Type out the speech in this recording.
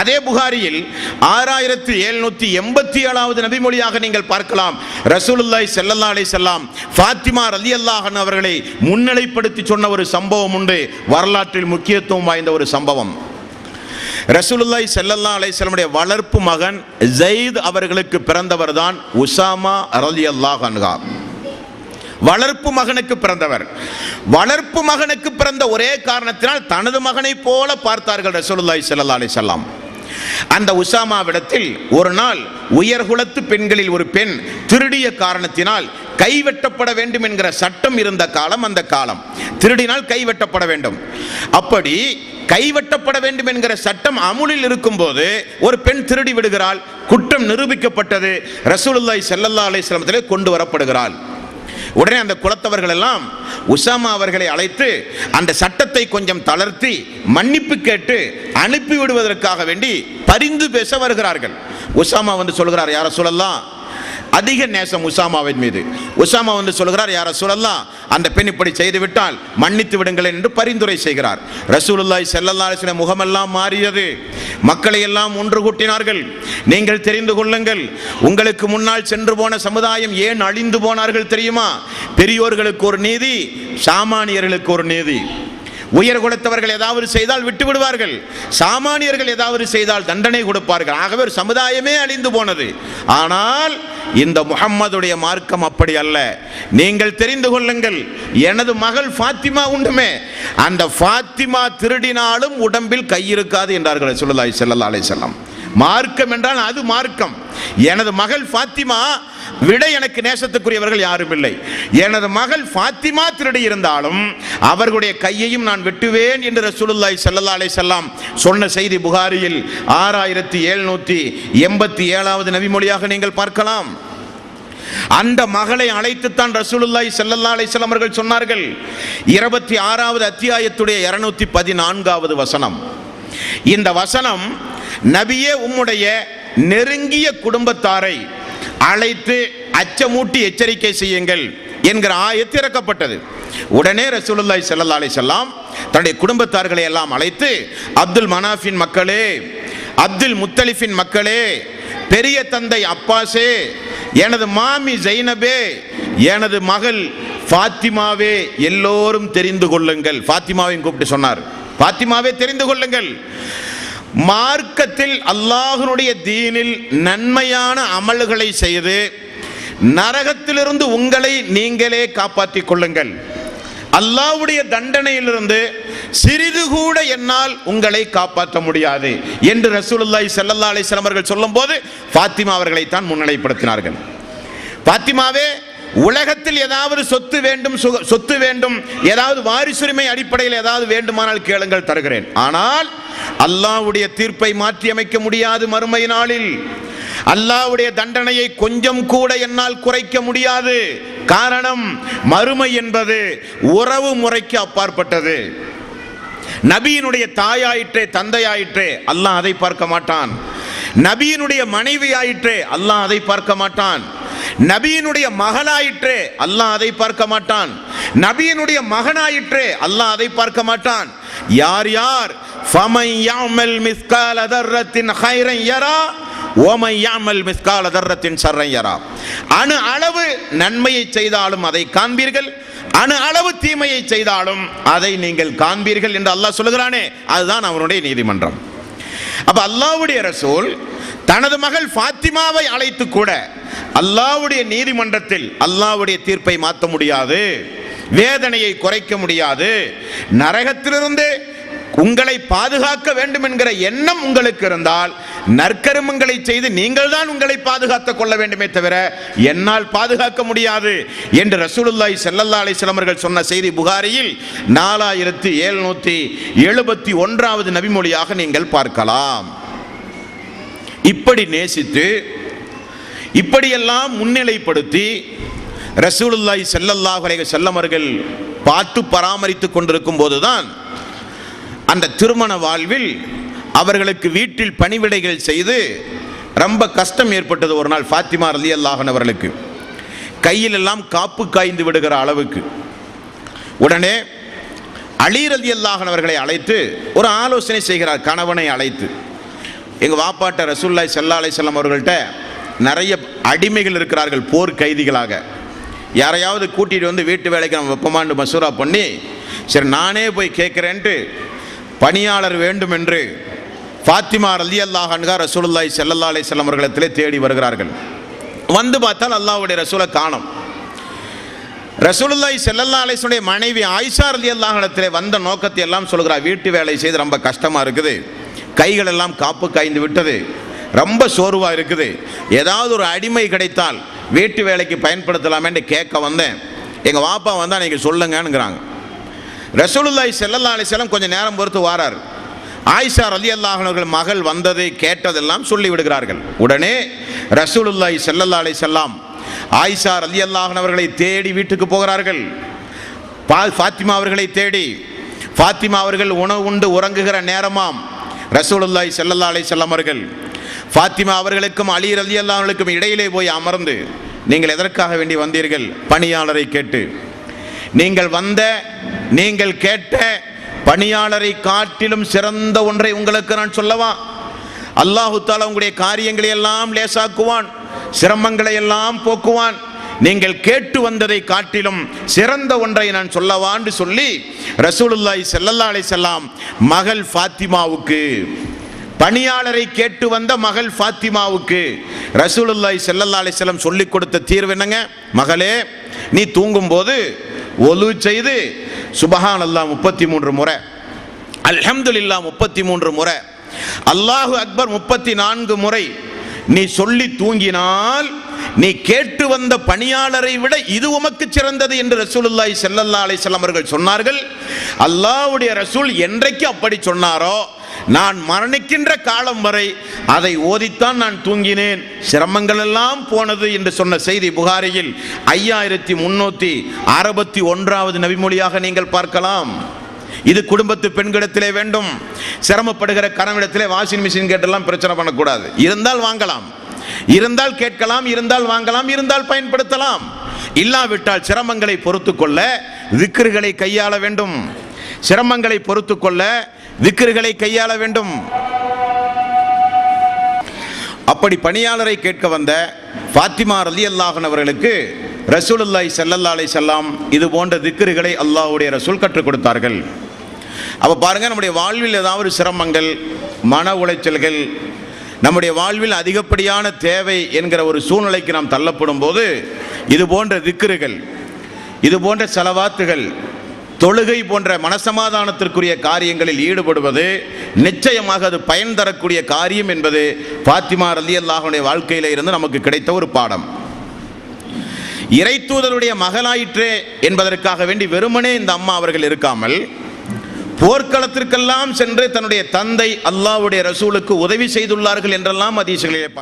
அதே புகாரியில் ஆறாயிரத்து எழுநூத்தி எண்பத்தி ஏழாவது நபிமொழியாக நீங்கள் பார்க்கலாம். ரசூலுல்லாய் செல்லல்லா அலை செல்லாம் ஃபாத்திமா ரலி அல்லாஹன் அவர்களை முன்னிலைப்படுத்தி சொன்ன ஒரு சம்பவம் உண்டு. வரலாற்றில் முக்கியத்துவம் வாய்ந்த ஒரு சம்பவம். ரசூலுல்லாய் செல்லல்லா அலைஹிஸ்ஸலாமுடைய வளர்ப்பு மகன் ஜெயித் அவர்களுக்கு பிறந்தவர் தான் உசாமா ரலி அல்லாஹ் அன்ஹா. வளர்ப்பு மகனுக்கு பிறந்தவர். வளர்ப்பு மகனுக்கு பிறந்த ஒரே காரணத்தினால் தனது மகனைப் போல பார்த்தார்கள் ரசூலுல்லாய் செல்லல்லா அலைஹி அந்த உசாமாவிடத்தில் ஒரு நாள் உயர்குலத்து பெண்களில் ஒரு பெண் திருடிய காரணத்தினால் கைவெட்டப்பட வேண்டும் என்கிற சட்டம் இருந்த காலம் அந்த காலம். திருடினால் கைவெட்டப்பட வேண்டும். அப்படி கைவெட்டப்பட வேண்டும் என்கிற சட்டம் அமுலில் இருக்கும்போது ஒரு பெண் திருடி விடுகிறாள் குற்றம் நிரூபிக்கப்பட்டது. ரசூலுல்லாய் செல்லல்லா அலிஸ்லாமத்திலே கொண்டு வரப்படுகிறாள். உடனே அந்த குலத்தவர்கள் எல்லாம் உசாமா அவர்களை அழைத்து அந்த சட்டத்தை கொஞ்சம் தளர்த்தி மன்னிப்பு கேட்டு அனுப்பி விடுவதற்காக வேண்டி பரிந்து பேச வருகிறார்கள். உசாமா வந்து சொல்கிறார் யார சொல்லலாம் அதிக நேசம் உசாமாவின் மீது. உசாமா வந்து சொல்கிறார் யார சொல்லலாம் அந்த பெண் இப்படி செய்து விட்டால் மன்னித்து விடுங்கள் என்று பரிந்துரை செய்கிறார். ரசூலுல்லாய் செல்லல்லா சில முகமெல்லாம் மாறியது. மக்களை எல்லாம் ஒன்று கூட்டினார்கள். நீங்கள் தெரிந்து கொள்ளுங்கள் உங்களுக்கு முன்னால் சென்று போன சமுதாயம் ஏன் அழிந்து போனார்கள் தெரியுமா? பெரியோர்களுக்கு ஒரு நீதி சாமானியர்களுக்கு ஒரு நீதி. உயர் குலத்தவர்கள் ஏதாவது செய்தால் விட்டு விடுவார்கள். சாமானியர்கள் ஏதாவது செய்தால் தண்டனை கொடுப்பார்கள். ஆகவே ஒரு சமுதாயமே அழிந்து போனது. ஆனால் இந்த முகம்மதுடைய மார்க்கம் அப்படி அல்ல. நீங்கள் தெரிந்து கொள்ளுங்கள். எனது மகள் ஃபாத்திமா உண்டுமே. அந்த ஃபாத்திமா திருடினாலும் உடம்பில் கை இருக்காது என்றார்கள் சொல்லலாய் செல்லல்லா அலை செல்லம் மார்க்கம் என்றால் அது மார்க்கம். எனது மகள் ஃபாத்திமா விட எனக்கு நேசத்துக்குரியவர்கள் யாரும் இல்லை. எனது மகள் ஃபாத்திமா திருடி இருந்தாலும் அவர்களுடைய கையையும் நான் வெட்டுவேன் என்று ரசூலுல்லாய் ஸல்லல்லாஹு அலை செல்லாம் சொன்ன செய்தி புகாரியில் ஆறாயிரத்தி எழுநூத்தி எண்பத்தி ஏழாவது நபிமொழியாக நீங்கள் பார்க்கலாம். அந்த மகளை அழைத்துத்தான் ரசூலுல்லாய் செல்லல்லா அலைஹி அவர்கள் சொன்னார்கள். இருபத்தி ஆறாவது அத்தியாயத்துடைய இருநூத்தி பதினான்காவது வசனம். இந்த வசனம் நபியே உம்முடைய நெருங்கிய குடும்பத்தாரை அழைத்து அச்சமூட்டி எச்சரிக்கை செய்யுங்கள் என்கிற ஆயத்து இறக்கப்பட்டது. உடனே ரசூலுல்லாய் செல்லல்லா அலை செல்லாம் தன்னுடைய குடும்பத்தார்களை எல்லாம் அழைத்து அப்துல் மனாஃபின் மக்களே அப்துல் முத்தலிஃபின் மக்களே பெரிய தந்தை அப்பாஸே எனது மாமி ஜைனபே எனது மகள் ஃபாத்திமாவே எல்லோரும் தெரிந்து கொள்ளுங்கள். ஃபாத்திமாவையும் கூப்பிட்டு சொன்னார். ஃபாத்திமாவே தெரிந்து கொள்ளுங்கள். மார்க்கத்தில் அல்லாஹனுடைய தீனில் நன்மையான அமல்களை செய்து நரகத்திலிருந்து உங்களை நீங்களே காப்பாற்றிக் கொள்ளுங்கள். அல்லாவுடைய தண்டனையிலிருந்து சிறிது கூட என்னால் உங்களை காப்பாற்ற முடியாது என்று ரசூலுல்லாய் செல்லல்லா அலைஹி வஸல்லம் சொல்லும் சொல்லும்போது பாத்திமா அவர்களை தான் முன்னிலைப்படுத்தினார்கள். பாத்திமாவே உலகத்தில் ஏதாவது சொத்து வேண்டும் சுக- சொத்து வேண்டும் ஏதாவது வாரிசுரிமை அடிப்படையில் ஏதாவது வேண்டுமானால் கேளுங்கள் தருகிறேன். ஆனால் அல்லாவுடைய தீர்ப்பை மாற்றி அமைக்க முடியாது மறுமை நாளில். அல்லாவுடைய தண்டனையை கொஞ்சம் கூட என்னால் குறைக்க முடியாது. காரணம் மறுமை என்பது உறவு முறைக்கு அப்பாற்பட்டது. நபியினுடைய தாயாயிற்றே தந்தையாயிற்றே அல்லாஹ் அதை பார்க்க மாட்டான். நபியினுடைய மனைவி ஆயிற்றே அல்லாஹ் அதை பார்க்க மாட்டான். நபியினுடைய மகனாயிற்றே அல்லாஹ் அதை பார்க்க மாட்டான். நபியினுடைய மகனாயிற்றே அல்லாஹ் அதை பார்க்க மாட்டான். யார் யார்? ஃபமன் யாமல் மிஸ்கால தர்ரத்தின் ஹைரன் யரா ஓமை யாமல் மிஸ்கால தர்ரத்தின் சர்ரன் யரா. அணு அளவு நன்மையை செய்தாலும் அதை காண்பீர்கள் அணு அளவு தீமையை செய்தாலும் அதை நீங்கள் காண்பீர்கள் என்று அல்லாஹ் சொல்லுகிறானே. அதுதான் அவனுடைய நீதிமன்றம். அப்ப அல்லாவுடைய ரசூல் தனது மகள் ஃபாத்திமாவை அழைத்து கூட அல்லாவுடைய நீதிமன்றத்தில் அல்லாவுடைய தீர்ப்பை மாற்ற முடியாது வேதனையை குறைக்க முடியாது. நரகத்திலிருந்து உங்களை பாதுகாக்க வேண்டும் என்கிற எண்ணம் உங்களுக்கு இருந்தால் நற்கருமங்களை செய்து நீங்கள் தான் உங்களை பாதுகாத்துக் கொள்ள வேண்டுமே தவிர என்னால் பாதுகாக்க முடியாது என்று ரசூலுல்லாய் செல்லல்லா அலைஹி சொன்ன செய்தி புகாரியில் நாலாயிரத்தி எழுநூத்தி எழுபத்தி ஒன்றாவது நபிமொழியாக நீங்கள் பார்க்கலாம். இப்படி நேசித்து இப்படியெல்லாம் முன்னிலைப்படுத்தி ரசூலுல்லாய் ஸல்லல்லாஹு அலைஹி பார்த்து பராமரித்து கொண்டிருக்கும் போதுதான் அந்த திருமண வாழ்வில் அவர்களுக்கு வீட்டில் பணிவிடைகள் செய்து ரொம்ப கஷ்டம் ஏற்பட்டது ஒரு நாள் ஃபாத்திமா ரலி அல்லாஹன் அவர்களுக்கு. கையில் எல்லாம் காப்பு காய்ந்து விடுகிற அளவுக்கு. உடனே அலி ரலி அல்லாஹன் அவர்களை அழைத்து ஒரு ஆலோசனை செய்கிறார் கணவனை அழைத்து. எங்கள் வாப்பாட்ட ரசூல்லாய் சல்லா அலிசல்லாம் அவர்கள்ட்ட நிறைய அடிமைகள் இருக்கிறார்கள் போர் கைதிகளாக. யாரையாவது கூட்டிகிட்டு வந்து வீட்டு வேலைக்கு நம்ம வெப்பமாண்டு மசூரா பண்ணி சரி நானே போய் கேட்குறேன்ட்டு பணியாளர் வேண்டும் என்று ஃபாத்திமா அலி அல்லாஹன்கா ரசூலுல்லாய் செல்லல்லா அலிசல்லாம் அவர்களிடத்திலே தேடி வருகிறார்கள். வந்து பார்த்தால் அல்லாஹுடைய ரசூலை காணும். ரசூலுல்லாய் செல்லல்லா அலைசனுடைய மனைவி ஆயிஷா அலி அல்லாஹிடத்திலே வந்த நோக்கத்தை எல்லாம் சொல்கிறார் வீட்டு வேலை செய்து ரொம்ப கஷ்டமாக இருக்குது. கைகளெல்லாம் காப்பு காய்ந்து விட்டது. ரொம்ப சோர்வாக இருக்குது. ஏதாவது ஒரு அடிமை கிடைத்தால் வீட்டு வேலைக்கு பயன்படுத்தலாமேன்னு கேட்க வந்தேன். எங்கள் வாப்பா வந்தால் நீங்கள் சொல்லுங்கன்னுங்கிறாங்க. ரசூலுல்லாய் செல்லல்லா அலிஸ்லாம் கொஞ்சம் நேரம் பொறுத்து வாரார். ஆயிஷா அலி அல்லாஹர்கள் மகள் வந்ததை கேட்டதெல்லாம் சொல்லி விடுகிறார்கள். உடனே ரசூலுல்லாய் செல்லல்லா அலை செல்லாம் ஆயிஷா அலி அல்லாஹனவர்களை தேடி வீட்டுக்கு போகிறார்கள். பால் ஃபாத்திமா அவர்களை தேடி. ஃபாத்திமா அவர்கள் உணவு உண்டு உறங்குகிற நேரமாம். ரசூலுல்லாய் செல்லல்லா அலை செல்லம் அவர்கள் ஃபாத்திமா அவர்களுக்கும் அலி ரலி அல்லாஹர்களுக்கும் இடையிலே போய் அமர்ந்து நீங்கள் எதற்காக வேண்டி வந்தீர்கள்? பணியாளரை கேட்டு நீங்கள் வந்த நீங்கள் கேட்ட பணியாளரை காட்டிலும் சிறந்த ஒன்றை உங்களுக்கு நான் சொல்லவா? அல்லாஹு தாலா உங்களுடைய காரியங்களை எல்லாம் லேசாக்குவான் சிரமங்களை எல்லாம் போக்குவான். நீங்கள் கேட்டு வந்ததை காட்டிலும் சிறந்த ஒன்றை நான் சொல்லவான்னு சொல்லி ரசூலுல்லாய் செல்லல்லா அலை செல்லாம் மகள் ஃபாத்திமாவுக்கு பணியாளரை கேட்டு வந்த மகள் ஃபாத்திமாவுக்கு ரசூலுல்லாய் செல்லல்லா அலைஹி சொல்லிக் கொடுத்த தீர்வு என்னங்க? மகளே நீ தூங்கும்போது ஒலு செய்து சுபஹான் அல்லாஹ் முப்பத்தி மூன்று முறை அல்ஹம்துல்லா முப்பத்தி மூன்று முறை அல்லாஹு அக்பர் முப்பத்தி நான்கு முறை நீ சொல்லி தூங்கினால் நீ கேட்டு வந்த பணியாளரை விட இது உமக்கு சிறந்தது என்று ரசூலுல்லாய் செல்லல்லா அலைஹி வஸல்லம் அவர்கள் சொன்னார்கள். அல்லாவுடைய ரசூல் என்றைக்கு அப்படி சொன்னாரோ நான் மரணிக்கின்ற காலம் வரை அதை ஓதித்தான் நான் தூங்கினேன். சிரமங்கள் எல்லாம் போனது என்று சொன்ன செய்தி புகாரியில் ஐயாயிரத்தி முன்னூத்தி அறுபத்தி ஒன்றாவது நபிமொழியாக நீங்கள் பார்க்கலாம். இது குடும்பத்து பெண்களிடத்திலே வேண்டும். சிரமப்படுகிற கணவனிடத்திலே வாஷிங் மிஷின் கேட்டெல்லாம் பிரச்சனை பண்ணக்கூடாது. இருந்தால் வாங்கலாம். இருந்தால் கேட்கலாம் இருந்தால் வாங்கலாம் இருந்தால் பயன்படுத்தலாம். இல்லாவிட்டால் சிரமங்களை பொறுத்து கொள்ள விக்கிர்களை கையாள வேண்டும். சிரமங்களை பொறுத்து கொள்ள விக்கிர்களை கையாள வேண்டும். அப்படி பணியாளரை கேட்க வந்த பாத்திமா ரலி அல்லாஹன் அவர்களுக்கு ரசூலுல்லாய் ஸல்லல்லாஹு அலைஹி செல்லாம் இது போன்ற திக்ருகளை அல்லாஹ்வுடைய ரசூல் கற்றுக் கொடுத்தார்கள். அப்போ பாருங்க நம்முடைய வாழ்வில் ஏதாவது சிரமங்கள் மன உளைச்சல்கள் நம்முடைய வாழ்வில் அதிகப்படியான தேவை என்கிற ஒரு சூழ்நிலைக்கு நாம் தள்ளப்படும் போது இது போன்ற திக்குறுகள் இது போன்ற செலவாத்துகள் தொழுகை போன்ற மனசமாதானத்திற்குரிய காரியங்களில் ஈடுபடுவது நிச்சயமாக அது பயன் தரக்கூடிய காரியம் என்பது பாத்திமா ரலி அல்லாஹனுடைய வாழ்க்கையில இருந்து நமக்கு கிடைத்த ஒரு பாடம். இறைத்தூதருடைய மகளாயிற்றே என்பதற்காக வேண்டி வெறுமனே இந்த அம்மா அவர்கள் இருக்காமல் போர்க்களத்திற்கெல்லாம் சென்று தன்னுடைய தந்தை அல்லாவுடைய ரசூலுக்கு உதவி செய்துள்ளார்கள் என்றெல்லாம் அதீசுகளிலே